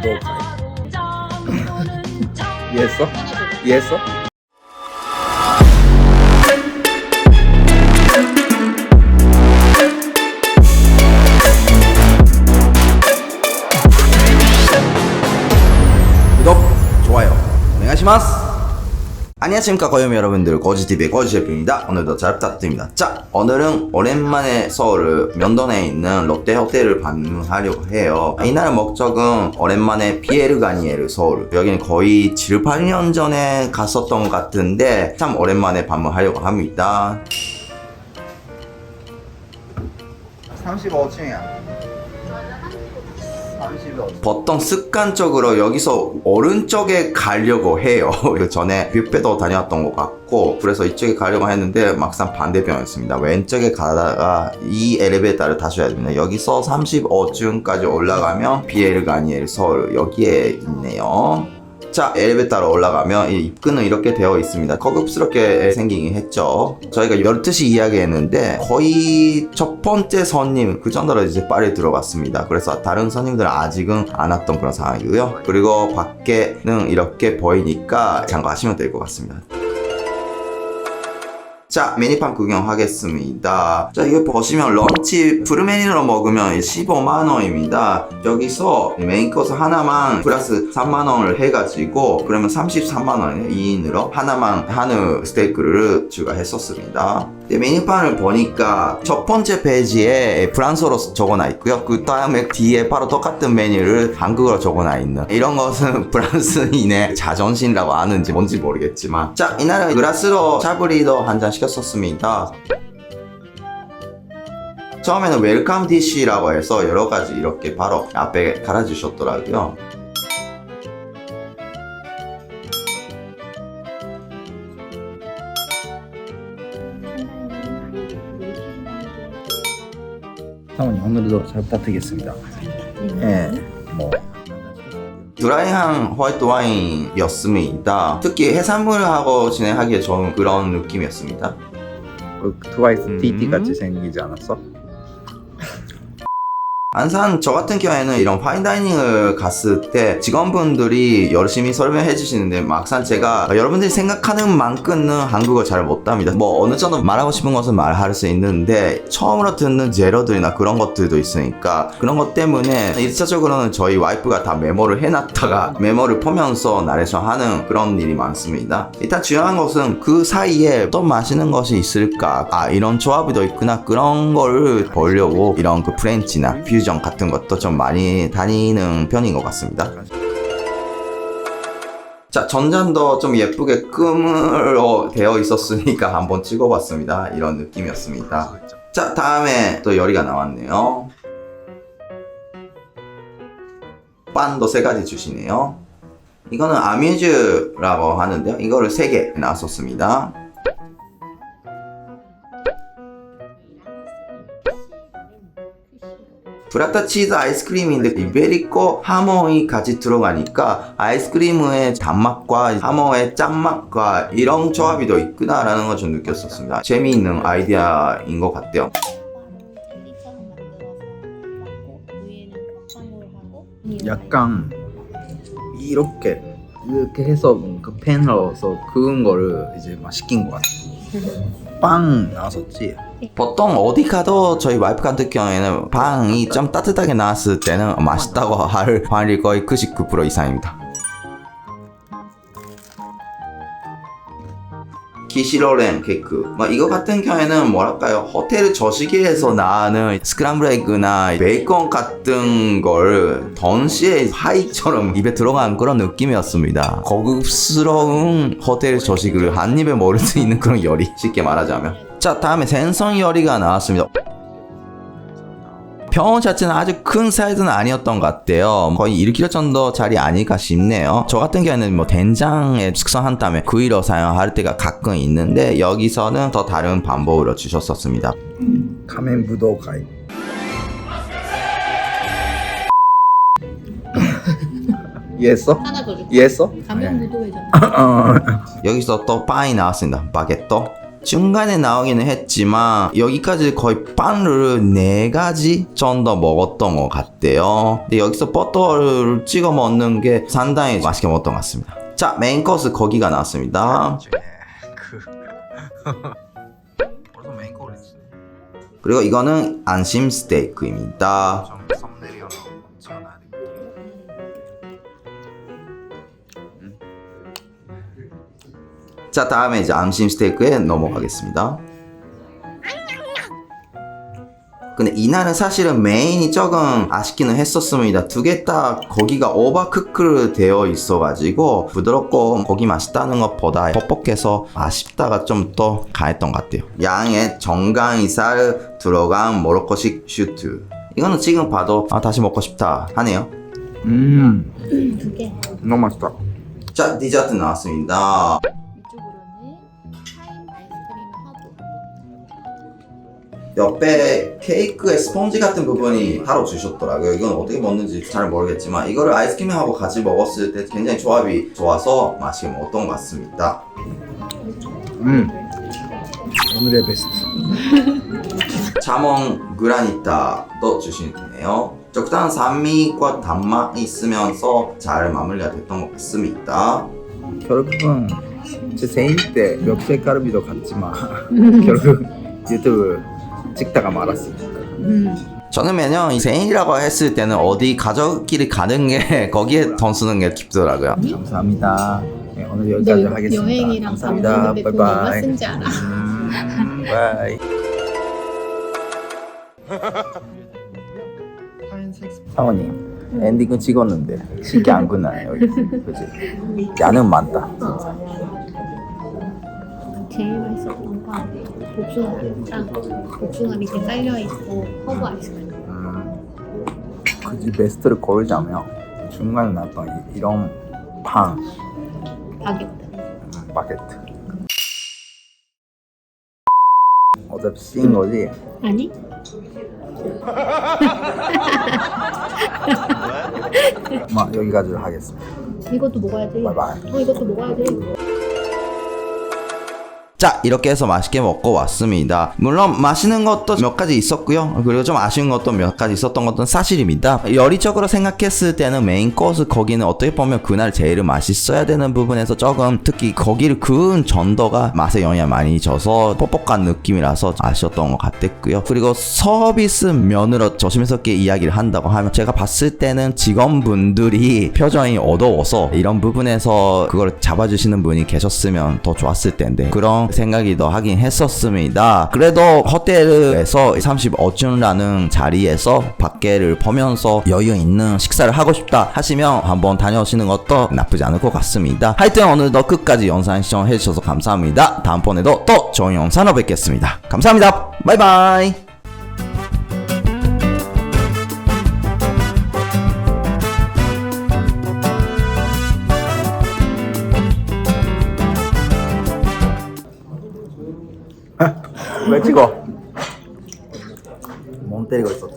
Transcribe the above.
무도카이. 이해했어? 이해했어? 구독, 좋아요, 오네가시마스. 안녕하십니까 고요미 여러분들. 고지TV의 고지셰프입니다. 오늘도 잘 부탁드립니다. 자 오늘은 오랜만에 서울 면동에 있는 롯데 호텔을 방문하려고 해요. 이날의 목적은 오랜만에 피에르 가니에르 서울 여기는 거의 7, 8년 전에 갔었던 것 같은데 참 오랜만에 방문하려고 합니다. 35층이야 보통 습관적으로 여기서 오른 쪽에 가려고 해요. 그 전에 뷔페도 다녀왔던 것 같고 그래서 이쪽에 가려고 했는데 막상 반대편이었습니다. 왼쪽에 가다가 이 엘리베이터를 타셔야 됩니다. 여기서 35층까지 올라가면 비에르 가니엘 서울 여기에 있네요. 자 엘리베이터로 올라가면 이 입구는 이렇게 되어 있습니다. 고급스럽게 생기긴 했죠. 저희가 12시 이야기했는데 거의 첫 번째 손님 그 정도로 이제 빨리 들어갔습니다. 그래서 다른 손님들은 아직은 안 왔던 그런 상황이고요. 그리고 밖에는 이렇게 보이니까 참고하시면 될 것 같습니다 자, 메뉴판 구경하겠습니다. 자, 이거 보시면 런치 풀 메뉴로 먹으면 15만원입니다. 여기서 메인 코스 하나만 플러스 3만원을 해가지고 그러면 33만원이에요. 2인으로 하나만 한우 스테이크를 추가했었습니다. 네, 메뉴판을 보니까 첫 번째 페이지에 프랑스어로 적어놔 있고요. 그 다음에 뒤에 바로 똑같은 메뉴를 한국어로 적어놔 있는 이런 것은 프랑스인의 자존심이라고 아는지 뭔지 모르겠지만 자, 이날은 그라스로 샤브리도 한 잔 시켰었습니다. 처음에는 웰컴 디쉬라고 해서 여러 가지 이렇게 바로 앞에 갈아주셨더라고요. 사모님 오늘도 잘 부탁드리겠습니다. 예, 뭐 드라이한 화이트 와인이었습니다. 특히 해산물하고 진행하기에 좋은 그런 느낌이었습니다. 그 트와이스 음. TT 같이 생기지 않았어? 안산 저 같은 경우에는 이런 파인다이닝을 갔을 때 직원분들이 열심히 설명해 주시는데 막상 제가 여러분들이 생각하는 만큼은 한국어 잘 못합니다. 뭐 어느 정도 말하고 싶은 것은 말할 수 있는데 처음으로 듣는 재료들이나 그런 것들도 있으니까 그런 것 때문에 1차적으로는 저희 와이프가 다 메모를 해놨다가 메모를 보면서 나레이션 하는 그런 일이 많습니다. 일단 중요한 것은 그 사이에 또 맛있는 것이 있을까 아 이런 조합이 더 있구나 그런 거를 보려고 이런 그 프렌치나 퓨전 같은 것도 좀 많이 다니는 편인 것 같습니다. 자, 전잔도 좀 예쁘게 끔으로 되어 있었으니까 한번 찍어봤습니다. 이런 느낌이었습니다. 자, 다음에 또 요리가 나왔네요. 빵도 세 가지 주시네요. 이거는 아뮤즈라고 하는데요. 이거를 세 개 나왔었습니다. 브라타 치즈 아이스크림인데 이베리코 하모이 같이 들어가니까 아이스크림의 단맛과 하모의 짠맛과 이런 조합이 더 있구나라는 걸 좀 느꼈었습니다. 재미있는 아이디어인 것 같아요. 약간 이렇게 이렇게 해서 그 팬으로서 그은 거를 이제 막 시킨 것 같아. 빵 나왔었지. 보통 어디 가도 저희 와이프 같은 경우에는 빵이 좀 따뜻하게 나왔을 때는 맛있다고 할 확률이 거의 99% 이상입니다. 키시로렌 케이크. 뭐 이거 같은 경우에는 뭐랄까요? 호텔 저식에서 나는 스크램블 에그나 베이컨 같은 걸 동시에 하이처럼 입에 들어간 그런 느낌이었습니다. 고급스러운 호텔 저식을 한 입에 먹을 수 있는 그런 요리 쉽게 말하자면 자 다음에 생선 요리가 나왔습니다 병원 자체는 아주 큰 사이즈는 아니었던 것 같아요. 거의 1kg 정도 짜리 아닐까 싶네요. 저 같은 경우에는 뭐 된장에 숙성한 다음에 구이로 사용할 때가 가끔 있는데 여기서는 더 다른 방법으로 주셨었습니다. 카멘 무도카이. 이해했어? 하나 더 줄게 이해했어? 가면 무도회잖아 어. 여기서 또 빵이 나왔습니다. 바게또. 중간에 나오기는 했지만 여기까지 거의 빵을 4가지 정도 먹었던 것 같대요. 근데 여기서 버터를 찍어 먹는 게 상당히 맛있게 먹었던 것 같습니다. 자 메인 코스 고기가 나왔습니다. 그 그리고 이거는 안심 스테이크입니다. 자 다음에 이제 안심 스테이크에 넘어가겠습니다. 근데 이날은 사실은 메인이 조금 아쉽기는 했었습니다. 두개다 고기가 오버크크 되어 있어가지고 부드럽고 고기 맛있다는 것보다 뻑뻑해서 아쉽다가 좀 더 강했던 것 같아요. 양에 정강이살 들어간 모로코식 슈트. 이거는 지금 봐도 아, 다시 먹고 싶다 하네요. 음, 두 개. 너무 맛있다. 자 디저트 나왔습니다. 옆에 케이크의 스펀지 같은 부분이 따로 주셨더라고요. 이건 어떻게 먹는지 잘 모르겠지만 이거를 아이스크림하고 같이 먹었을 때 굉장히 조합이 좋아서 맛있게 먹었던 것 같습니다. 음, 오늘의 베스트. 자몽 그라니타도 주시네요. 적당한 산미과 단맛이 있으면서 잘 마무리가 됐던 것 같습니다. 결국은 제 생일 때 멱살 가르비도 갔지만 결국 유튜브 찍다가 말았습니다. 저는 매년 이 생일이라고 했을 때는 어디 가족끼리 가는 게 거기에 돈 쓰는 게 깊더라고요. 감사합니다. 네, 오늘 너 여기까지 여- 하겠습니다. 여행이랑 밥 감사합니다. 얼마 바이바이. 쓴지 알아? 음, 바이. 사모님 엔딩은 찍었는데 쉽게 안 끝나네요. 그지? 야는 많다. 진짜. 제일 맛있었던 건 복숭아랑 복숭아 밑에 깔려 있고 허브 아이스크림. 음, 그지 베스트를 고르자면 중간에 나왔던 이, 이런 팡 바게트. 음, 바게트. 어차피 씌인 거지. 아니? 막 여기까지 하겠습니다. 이것도 먹어야지. 바이바이. 어 이것도 먹어야지. 자 이렇게 해서 맛있게 먹고 왔습니다. 물론 맛있는 것도 몇 가지 있었고요. 그리고 좀 아쉬운 것도 몇 가지 있었던 것도 사실입니다. 여리적으로 생각했을 때는 메인 코스 거기는 어떻게 보면 그날 제일 맛있어야 되는 부분에서 조금 특히 거기를 그은 전도가 맛에 영향을 많이 줘서 뻑뻑한 느낌이라서 아쉬웠던 것 같았고요. 그리고 서비스 면으로 조심스럽게 이야기를 한다고 하면 제가 봤을 때는 직원분들이 표정이 어두워서 이런 부분에서 그걸 잡아주시는 분이 계셨으면 더 좋았을 텐데 그런 생각이 더 하긴 했었습니다. 그래도 호텔에서 35층이라는 자리에서 밖에를 보면서 여유 있는 식사를 하고 싶다 하시면 한번 다녀오시는 것도 나쁘지 않을 것 같습니다. 하여튼 오늘도 끝까지 영상 시청해 주셔서 감사합니다. 다음번에도 또 좋은 영상으로 뵙겠습니다. 감사합니다. 바이바이. 왜 찍어? 멍 때리고 있었잖아.